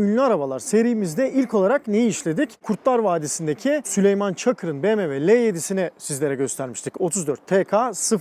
ünlü arabalar serimizde ilk olarak neyi işledik? Kurtlar Vadisi'ndeki Süleyman Çakır'ın BMW L7'sini sizlere göstermiştik. 34 TK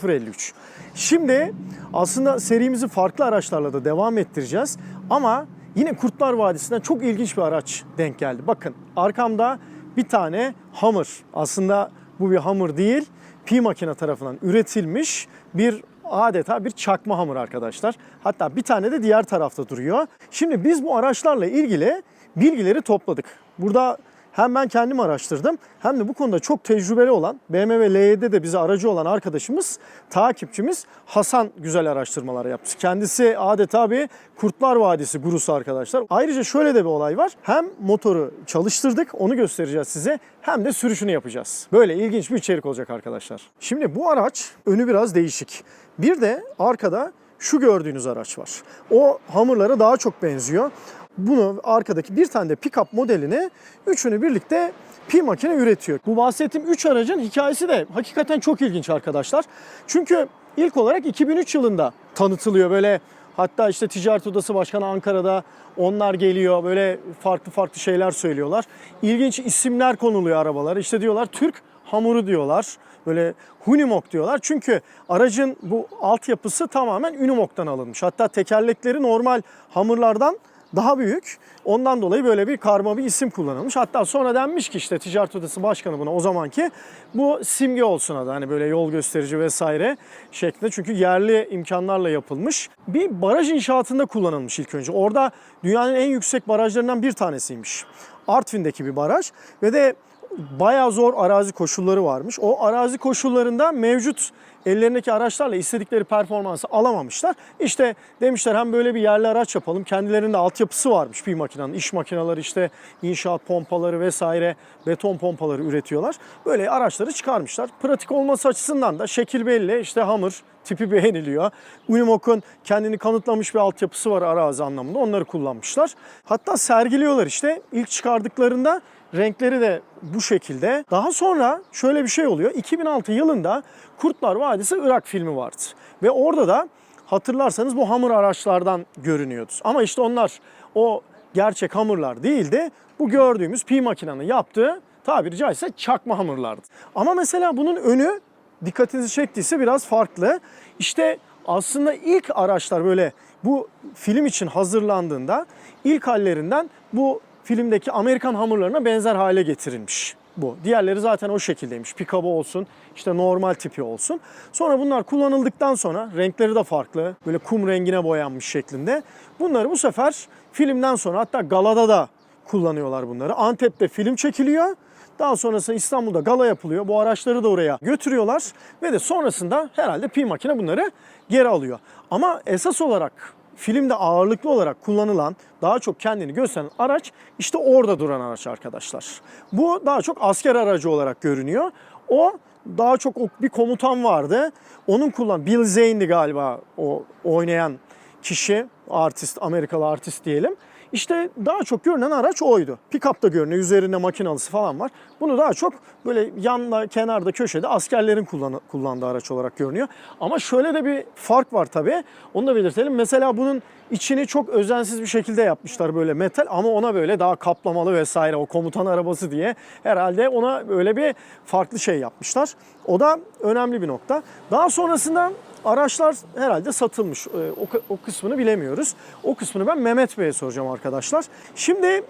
053. Şimdi aslında serimizi farklı araçlarla da devam ettireceğiz. Ama yine Kurtlar Vadisi'nden çok ilginç bir araç denk geldi. Bakın arkamda bir tane Hummer. Aslında bu bir Hummer değil. Pi makine tarafından üretilmiş bir adeta bir çakma hamur arkadaşlar. Hatta bir tane de diğer tarafta duruyor. Şimdi biz bu araçlarla ilgili bilgileri topladık. Burada hem ben kendim araştırdım hem de bu konuda çok tecrübeli olan BMW L7'de de bize aracı olan arkadaşımız, takipçimiz Hasan güzel araştırmalar yapmış. Kendisi adeta bir Kurtlar Vadisi gurusu arkadaşlar. Ayrıca şöyle de bir olay var. Hem motoru çalıştırdık, onu göstereceğiz size. Hem de sürüşünü yapacağız. Böyle ilginç bir içerik olacak arkadaşlar. Şimdi bu araç önü biraz değişik. Bir de arkada şu gördüğünüz araç var. O hamurlara daha çok benziyor. Bunu arkadaki bir tane de pick-up modelini üçünü birlikte Pi makine üretiyor. Bu bahsettiğim 3 aracın hikayesi de hakikaten çok ilginç arkadaşlar. Çünkü ilk olarak 2003 yılında tanıtılıyor böyle Hatta işte Ticaret Odası Başkanı Ankara'da onlar geliyor böyle farklı farklı şeyler söylüyorlar. İlginç isimler konuluyor arabalara. İşte diyorlar Türk hamuru diyorlar. Böyle Hunimog diyorlar. Çünkü aracın bu altyapısı tamamen Unimog'dan alınmış. Hatta tekerlekleri normal hamurlardan daha büyük. Ondan dolayı böyle bir karma bir isim kullanılmış. Hatta sonra denmiş ki işte Ticaret Odası Başkanı buna o zamanki bu simge olsun adı. Hani böyle yol gösterici vesaire şeklinde. Çünkü yerli imkanlarla yapılmış. Bir baraj inşaatında kullanılmış ilk önce. Orada dünyanın en yüksek barajlarından bir tanesiymiş. Artvin'deki bir baraj ve de bayağı zor arazi koşulları varmış. O arazi koşullarında mevcut ellerindeki araçlarla istedikleri performansı alamamışlar. İşte demişler hem böyle bir yerli araç yapalım. Kendilerinde altyapısı varmış bir makinenin. iş makineleri işte inşaat pompaları vesaire beton pompaları üretiyorlar. Böyle araçları çıkarmışlar. Pratik olması açısından da şekil belli. İşte hamur tipi beğeniliyor. Unimog'un kendini kanıtlamış bir altyapısı var arazi anlamında. Onları kullanmışlar. Hatta sergiliyorlar işte. İlk çıkardıklarında renkleri de bu şekilde. Daha sonra şöyle bir şey oluyor. 2006 yılında Kurtlar Vadisi Irak filmi vardı. Ve orada da hatırlarsanız bu hamur araçlardan görünüyordu. Ama işte onlar o gerçek hamurlar değildi. Bu gördüğümüz pi makinenin yaptığı tabiri caizse çakma hamurlardı. Ama mesela bunun önü dikkatinizi çektiyse biraz farklı. İşte aslında ilk araçlar böyle bu film için hazırlandığında ilk hallerinden bu filmdeki Amerikan hamurlarına benzer hale getirilmiş bu. Diğerleri zaten o şekildeymiş. Pikabı olsun, işte normal tipi olsun. Sonra bunlar kullanıldıktan sonra renkleri de farklı. Böyle kum rengine boyanmış şeklinde. Bunları bu sefer filmden sonra hatta galada da kullanıyorlar bunları. Antep'te film çekiliyor. Daha sonrasında İstanbul'da gala yapılıyor. Bu araçları da oraya götürüyorlar ve de sonrasında herhalde pi makine bunları geri alıyor. Ama esas olarak filmde ağırlıklı olarak kullanılan, daha çok kendini gösteren araç işte orada duran araç arkadaşlar. Bu daha çok asker aracı olarak görünüyor. O daha çok bir komutan vardı. Onun kullan Bill Zane'di galiba o oynayan kişi, artist, Amerikalı artist diyelim. İşte daha çok görünen araç oydu. Pick-up da görünüyor. Üzerinde makinalısı falan var. Bunu daha çok böyle yanla, kenarda, köşede askerlerin kullan- kullandığı araç olarak görünüyor. Ama şöyle de bir fark var tabii. Onu da belirtelim. Mesela bunun içini çok özensiz bir şekilde yapmışlar böyle metal ama ona böyle daha kaplamalı vesaire o komutan arabası diye herhalde ona böyle bir farklı şey yapmışlar. O da önemli bir nokta. Daha sonrasında araçlar herhalde satılmış. Ee, O, o kısmını bilemiyoruz. O kısmını ben Mehmet Bey'e soracağım arkadaşlar. Şimdi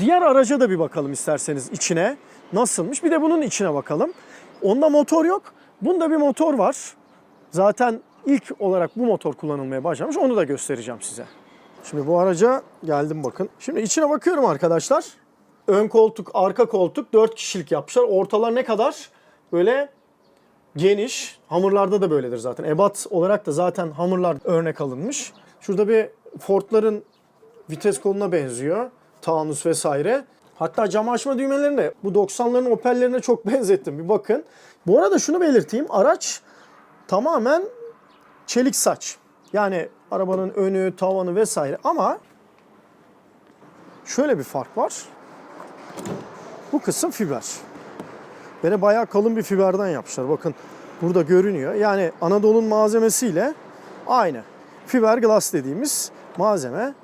diğer araca da bir bakalım isterseniz içine. Nasılmış? Bir de bunun içine bakalım. Onda motor yok. Bunda bir motor var. Zaten ilk olarak bu motor kullanılmaya başlamış. Onu da göstereceğim size. Şimdi bu araca geldim bakın. Şimdi içine bakıyorum arkadaşlar. Ön koltuk, arka koltuk 4 kişilik yapmışlar. Ortalar ne kadar? Böyle geniş. Hamurlarda da böyledir zaten. Ebat olarak da zaten hamurlar örnek alınmış. Şurada bir Ford'ların vites koluna benziyor. Taunus vesaire. Hatta cam açma düğmelerini de bu 90'ların Opel'lerine çok benzettim. Bir bakın. Bu arada şunu belirteyim. Araç tamamen çelik saç. Yani arabanın önü, tavanı vesaire ama şöyle bir fark var. Bu kısım fiber. Böyle bayağı kalın bir fiberden yapmışlar. Bakın burada görünüyor. Yani Anadolu'nun malzemesiyle aynı. Fiberglass dediğimiz malzeme.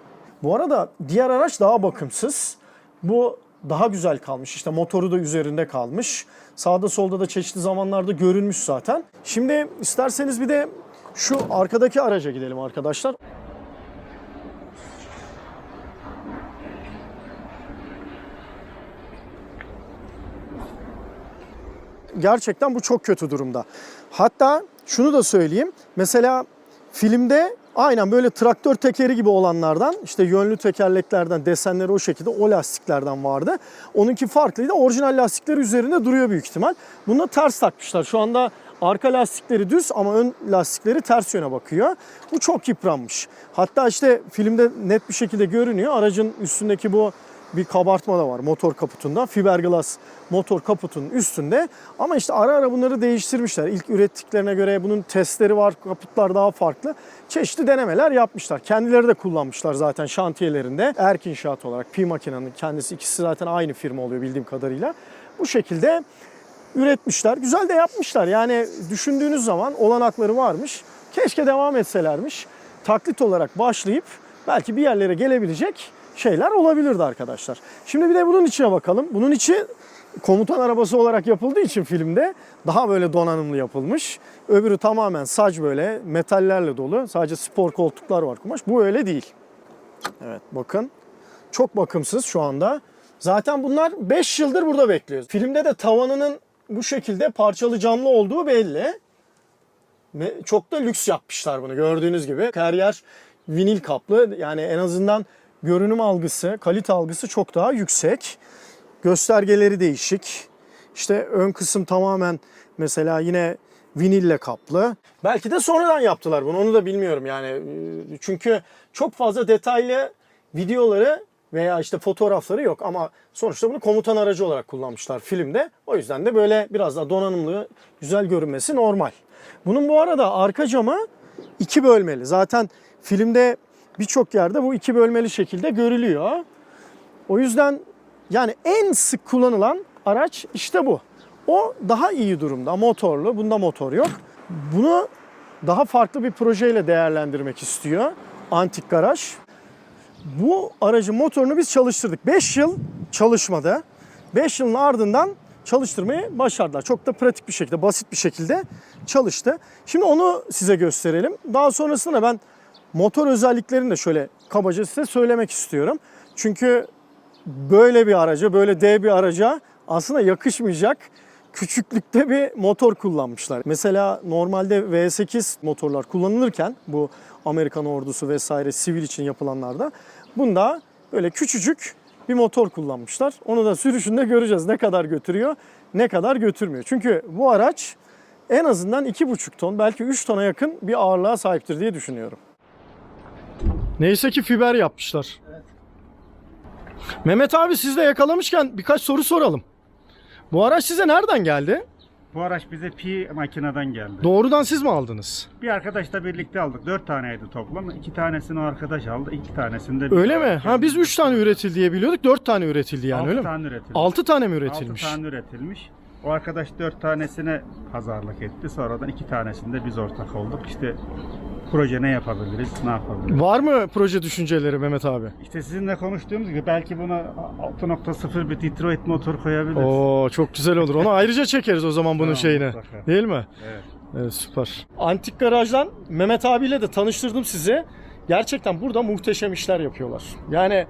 Bu arada diğer araç daha bakımsız. Bu daha güzel kalmış. İşte motoru da üzerinde kalmış. Sağda solda da çeşitli zamanlarda görünmüş zaten. Şimdi isterseniz bir de şu arkadaki araca gidelim arkadaşlar. Gerçekten bu çok kötü durumda. Hatta şunu da söyleyeyim. Mesela filmde aynen böyle traktör tekeri gibi olanlardan işte yönlü tekerleklerden desenleri o şekilde o lastiklerden vardı. Onunki farklıydı. Orijinal lastikleri üzerinde duruyor büyük ihtimal. Bunu ters takmışlar. Şu anda arka lastikleri düz ama ön lastikleri ters yöne bakıyor. Bu çok yıpranmış. Hatta işte filmde net bir şekilde görünüyor. Aracın üstündeki bu bir kabartma da var motor kaputunda. Fiberglass motor kaputunun üstünde. Ama işte ara ara bunları değiştirmişler. İlk ürettiklerine göre bunun testleri var. Kaputlar daha farklı. Çeşitli denemeler yapmışlar. Kendileri de kullanmışlar zaten şantiyelerinde. Erk İnşaat olarak Pi Makina'nın kendisi ikisi zaten aynı firma oluyor bildiğim kadarıyla. Bu şekilde üretmişler. Güzel de yapmışlar. Yani düşündüğünüz zaman olanakları varmış. Keşke devam etselermiş. Taklit olarak başlayıp belki bir yerlere gelebilecek şeyler olabilirdi arkadaşlar. Şimdi bir de bunun içine bakalım. Bunun içi komutan arabası olarak yapıldığı için filmde daha böyle donanımlı yapılmış. Öbürü tamamen sac böyle metallerle dolu. Sadece spor koltuklar var kumaş. Bu öyle değil. Evet bakın. Çok bakımsız şu anda. Zaten bunlar 5 yıldır burada bekliyor. Filmde de tavanının bu şekilde parçalı camlı olduğu belli. Çok da lüks yapmışlar bunu gördüğünüz gibi. Her yer vinil kaplı. Yani en azından görünüm algısı, kalite algısı çok daha yüksek. Göstergeleri değişik. İşte ön kısım tamamen mesela yine vinille kaplı. Belki de sonradan yaptılar bunu onu da bilmiyorum yani. Ee, Çünkü çok fazla detaylı videoları veya işte fotoğrafları yok ama sonuçta bunu komutan aracı olarak kullanmışlar filmde. O yüzden de böyle biraz daha donanımlı, güzel görünmesi normal. Bunun bu arada arka camı iki bölmeli. Zaten filmde birçok yerde bu iki bölmeli şekilde görülüyor. O yüzden yani en sık kullanılan araç işte bu. O daha iyi durumda. Motorlu. Bunda motor yok. Bunu daha farklı bir projeyle değerlendirmek istiyor. Antik Garaj. Bu aracın motorunu biz çalıştırdık. 5 yıl çalışmadı. 5 yılın ardından çalıştırmayı başardılar. Çok da pratik bir şekilde, basit bir şekilde çalıştı. Şimdi onu size gösterelim. Daha sonrasında ben motor özelliklerini de şöyle kabaca size söylemek istiyorum. Çünkü böyle bir araca, böyle dev bir araca aslında yakışmayacak küçüklükte bir motor kullanmışlar. Mesela normalde V8 motorlar kullanılırken bu Amerikan ordusu vesaire sivil için yapılanlarda bunda böyle küçücük bir motor kullanmışlar. Onu da sürüşünde göreceğiz ne kadar götürüyor, ne kadar götürmüyor. Çünkü bu araç en azından 2,5 ton belki 3 tona yakın bir ağırlığa sahiptir diye düşünüyorum. Neyse ki fiber yapmışlar. Mehmet abi siz de yakalamışken birkaç soru soralım. Bu araç size nereden geldi? Bu araç bize Pi makineden geldi. Doğrudan siz mi aldınız? Bir arkadaşla birlikte aldık. Dört taneydi toplam. İki tanesini o arkadaş aldı. iki tanesini de Öyle mi? aldık. Ha biz 3 tane üretildi diye biliyorduk. 4 tane üretildi yani Altı öyle mi? tane üretilmiş. 6 tane mi Altı üretilmiş? tane üretilmiş. O arkadaş dört tanesine pazarlık etti. Sonradan iki tanesinde biz ortak olduk. İşte proje ne yapabiliriz, ne yapabiliriz? Var mı proje düşünceleri Mehmet abi? İşte sizinle konuştuğumuz gibi belki buna 6.0 bir Detroit motor koyabiliriz. Oo çok güzel olur. Onu ayrıca çekeriz o zaman bunun Tamam, şeyini. mutlaka. Değil mi? Evet. Evet süper. Antik Garaj'dan Mehmet abiyle de tanıştırdım sizi. Gerçekten burada muhteşem işler yapıyorlar. Yani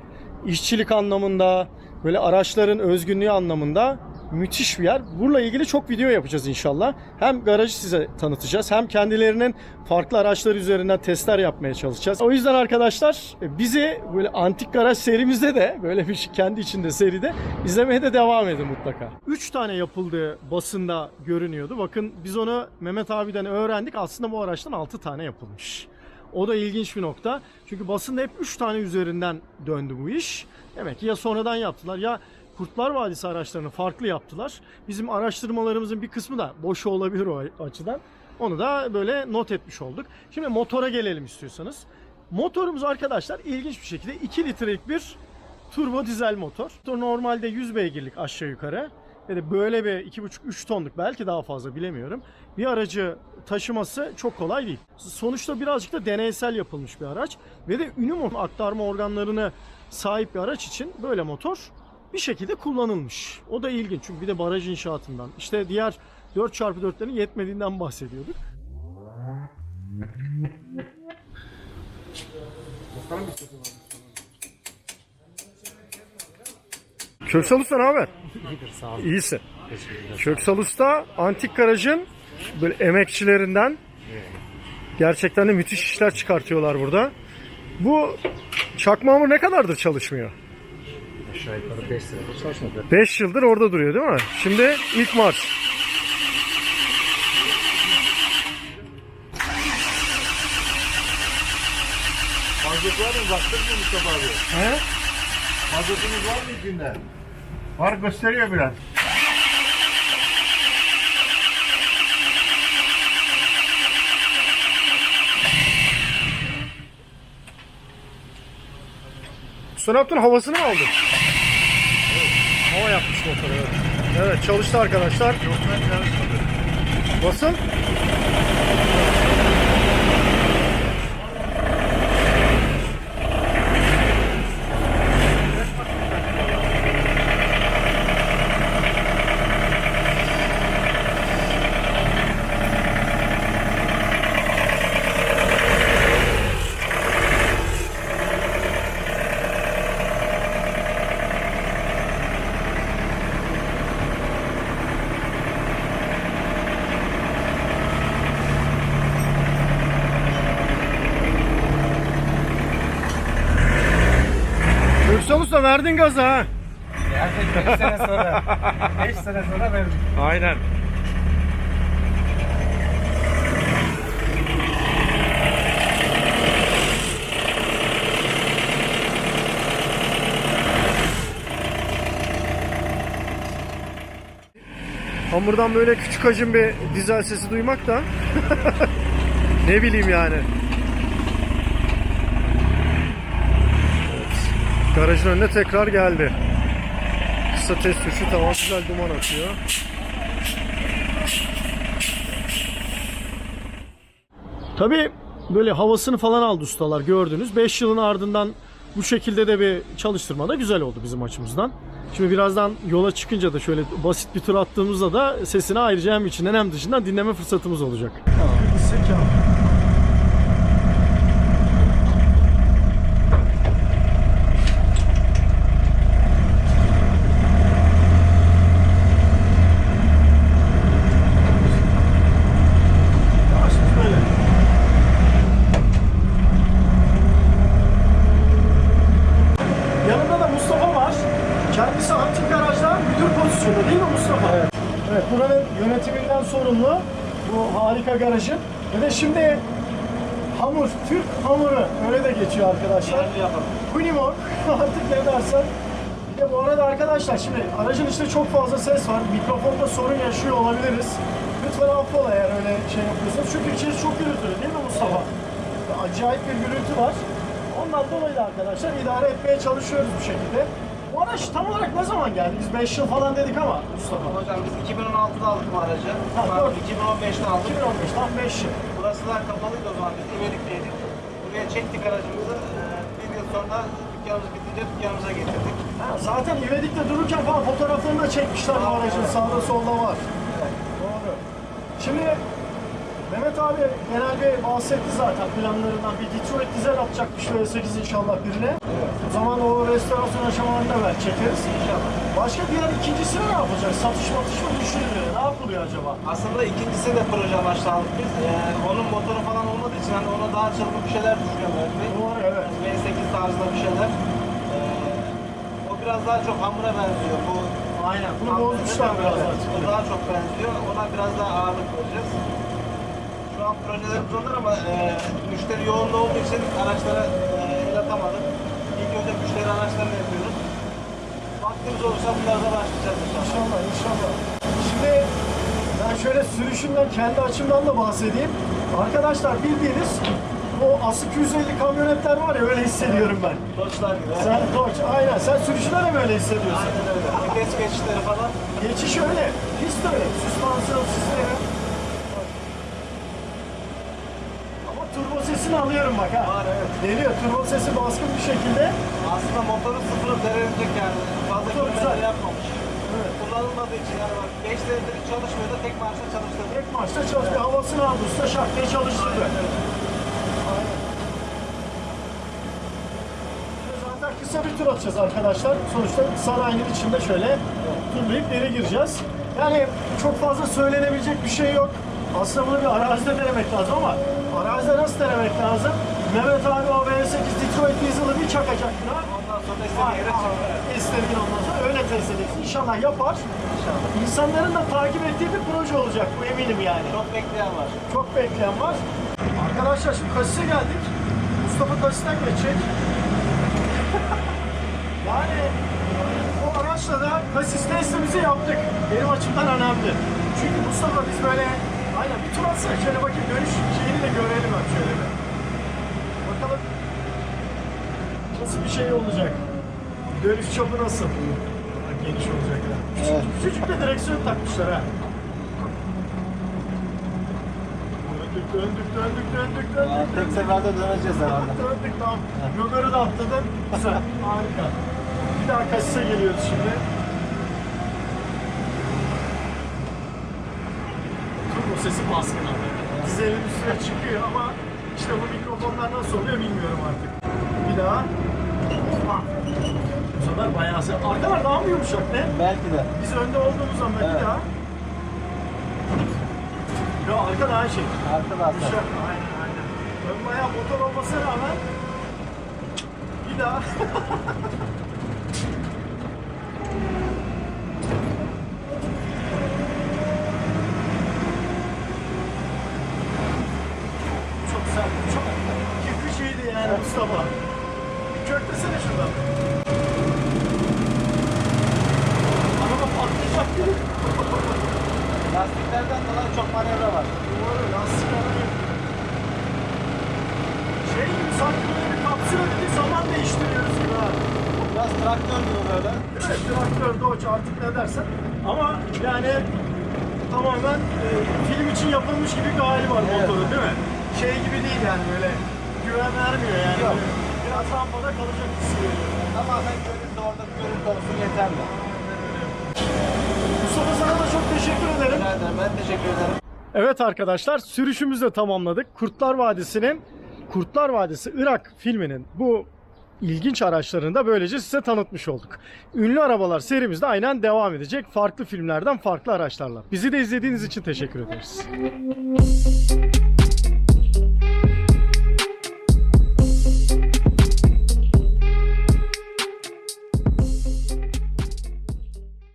işçilik anlamında, böyle araçların özgünlüğü anlamında müthiş bir yer. Bununla ilgili çok video yapacağız inşallah. Hem garajı size tanıtacağız hem kendilerinin farklı araçlar üzerinden testler yapmaya çalışacağız. O yüzden arkadaşlar e, bizi böyle antik garaj serimizde de böyle bir şey kendi içinde seride izlemeye de devam edin mutlaka. 3 tane yapıldığı basında görünüyordu. Bakın biz onu Mehmet abiden öğrendik. Aslında bu araçtan 6 tane yapılmış. O da ilginç bir nokta. Çünkü basında hep 3 tane üzerinden döndü bu iş. Demek ki ya sonradan yaptılar ya Kurtlar Vadisi araçlarını farklı yaptılar. Bizim araştırmalarımızın bir kısmı da boş olabilir o açıdan. Onu da böyle not etmiş olduk. Şimdi motora gelelim istiyorsanız. Motorumuz arkadaşlar ilginç bir şekilde 2 litrelik bir turbo dizel motor. Normalde 100 beygirlik aşağı yukarı. Yani böyle bir 2,5-3 tonluk belki daha fazla bilemiyorum. Bir aracı taşıması çok kolay değil. Sonuçta birazcık da deneysel yapılmış bir araç. Ve de ünüm aktarma organlarına sahip bir araç için böyle motor bir şekilde kullanılmış. O da ilginç çünkü bir de baraj inşaatından. İşte diğer 4x4'lerin yetmediğinden bahsediyorduk. Köksal Usta ne haber? İyidir sağ olun. İyisin. Köksal Usta antik garajın böyle emekçilerinden gerçekten de müthiş işler çıkartıyorlar burada. Bu çakma hamur ne kadardır çalışmıyor? Aşağı yukarı 5 liradır çalışmadı. 5 yıldır orada duruyor değil mi? Şimdi ilk marş. Mazot var mı? Baktık mı Mustafa abi? He? Mazotumuz var mı içinde? Var gösteriyor biraz. Usta ne yaptın? Havasını mı aldın? Hava yapmış motor evet. Çalıştı arkadaşlar. Basın. Köksal Usta verdin gazı ha. Yani 5 sene sonra, 5 sene sonra verdim. Aynen. Hamurdan böyle küçük hacim bir dizel sesi duymak da ne bileyim yani. Garajın önüne tekrar geldi. Kısa test tuşu tamam güzel duman atıyor. Tabii böyle havasını falan aldı ustalar gördünüz. 5 yılın ardından bu şekilde de bir çalıştırma da güzel oldu bizim açımızdan. Şimdi birazdan yola çıkınca da şöyle basit bir tur attığımızda da sesini ayrıca hem içinden hem dışından dinleme fırsatımız olacak. böyle. Yanında da Mustafa var. Kendisi antik garajda müdür pozisyonunda değil mi Mustafa? Evet. Evet, buranın yönetiminden sorumlu bu harika garajın. Ve de şimdi hamur, Türk hamuru öyle de geçiyor arkadaşlar. Kunimor artık ne dersen. Bir de bu arada arkadaşlar şimdi aracın içinde çok fazla ses var. Mikrofonda sorun yaşıyor olabiliriz. Lütfen affola eğer öyle şey yapıyorsanız. Çünkü içerisi çok gürültülü değil mi Mustafa? Acayip bir gürültü var. Ondan dolayı da arkadaşlar idare etmeye çalışıyoruz bu şekilde. Bu araç tam olarak ne zaman geldi? Biz 5 yıl falan dedik ama Mustafa. Hocam biz 2016'da aldık bu aracı. Ha, doğru. 2015'te aldık. 2015 tam 5 yıl. Burası da kapalıydı o zaman. Biz İvedik'teydik. Buraya çektik aracımızı. Ee, Bir yıl sonra dükkanımız bitince dükkanımıza getirdik. Ha, zaten İvedik'te dururken falan fotoğraflarını da çekmişler bu aracın sağda solda var. Doğru. Şimdi Mehmet abi genel bir bahsetti zaten planlarından. Bir Detroit dizel atacakmış V8 inşallah birine. O zaman o restorasyon aşamalarında belki çekeriz. İnşallah. Başka diğer ikincisini ne yapacağız? Satış matış mı düşünülüyor? Ne yapılıyor acaba? Aslında ikincisi de proje amaçlı aldık biz. Ee, onun motoru falan olmadığı için hani ona daha çılgın bir şeyler düşünüyorum Bey. Doğru evet. V8 tarzında bir şeyler. Ee, o biraz daha çok hamura benziyor. Bu Aynen. Bunu bozmuşlar biraz evet. O daha çok benziyor. Ona biraz daha ağırlık vereceğiz. An projelerimiz onlar ama e, müşteri yoğunluğu olduğu için araçlara e, el atamadık. İlk önce müşteri araçlarını yapıyoruz. Vaktimiz olursa bunlara da başlayacağız inşallah. İnşallah inşallah. Şimdi ben şöyle sürüşümden kendi açımdan da bahsedeyim. Arkadaşlar bildiğiniz o As 250 kamyonetler var ya öyle hissediyorum ben. Doçlar gibi. Sen Dodge aynen. Sen sürüşünde de mi öyle hissediyorsun? Aynen öyle. Geç geçişleri falan. Geçiş öyle. De öyle. Süspansiyon sistemi. Ama turbo sesini alıyorum bak ha. Var, evet. Geliyor. Turbo sesi baskın bir şekilde. Aslında motoru sıfırı denedik yani. Fazla Çok güzel. yapmamış. Kullanılmadığı için yani bak 5 senedir çalışmıyor da tek marşa çalıştırdık. Tek maçta çalıştı. Havasını aldı. Usta şak diye çalıştırdı. Zaten kısa bir tur atacağız arkadaşlar. Sonuçta sarayın içinde şöyle turlayıp geri gireceğiz. Yani çok fazla söylenebilecek bir şey yok. Aslında bunu bir arazide denemek lazım ama arazide nasıl denemek lazım? Mehmet abi o V8 Detroit Diesel'ı bir çakacak buna. Ondan sonra istediği yere çıkıyor. İstediğin ondan sonra öyle test edeceksin. İnşallah yapar. İnsanların da takip ettiği bir proje olacak bu eminim yani. Çok bekleyen var. Çok bekleyen var. Arkadaşlar şimdi kasise geldik. Mustafa kasisten geçecek. yani o araçla da kasis testimizi yaptık. Benim açımdan önemli. Çünkü Mustafa biz böyle aynen bir tur atsana şöyle bakayım dönüş şeyini de görelim ben şöyle bir. Bakalım nasıl bir şey olacak. Dönüş çapı nasıl? Ha, Geniş olacak ha. Küçücük, küçücük de direksiyon takmışlar ha. Döndük, döndük, döndük, döndük, döndük. Tek seferde döneceğiz herhalde. Döndük tamam. Logarı da atladın. Güzel, harika. Bir daha kasise geliyoruz şimdi. Turbo sesi baskın abi. Dizelin üstüne çıkıyor ama işte bu mikrofonlar nasıl oluyor bilmiyorum artık. Bir daha. Hoppa. Bu sefer bayağı se- Arkalar daha mı yumuşak ne? Belki de. Biz önde olduğumuz zaman bir Evet. daha. Yo arka daha şey. Arkadaşlar. Yumuşak. Aynen aynen. Ön bayağı motor olmasına rağmen bir daha. çok sert, çok yıkıcı şeydi yani Mustafa. Bir köklesene şuradan. Araba patlayacak gibi. Lastiklerden dolayı çok manevra var. Doğru, lastik alayım. Şey gibi sanki böyle bir kapsül ödedi zaman değiştiriyoruz gibi ha. Biraz traktör gibi böyle. Evet, traktör, Dodge artık ne dersen. Ama yani tamamen e, film için yapılmış gibi bir hali var Evet. motorun değil mi? Şey gibi değil yani böyle güven vermiyor yani. Yok. Biraz rampada kalacak hissi veriyor. Tamamen görüntü orada bir görüntü olsun yeterli. Mustafa sana da çok teşekkür ederim. Rica ederim. Ben teşekkür ederim. Evet arkadaşlar sürüşümüzü de tamamladık. Kurtlar Vadisi'nin Kurtlar Vadisi Irak filminin bu ilginç araçlarını da böylece size tanıtmış olduk. Ünlü arabalar serimiz de aynen devam edecek. Farklı filmlerden farklı araçlarla. Bizi de izlediğiniz için teşekkür ederiz.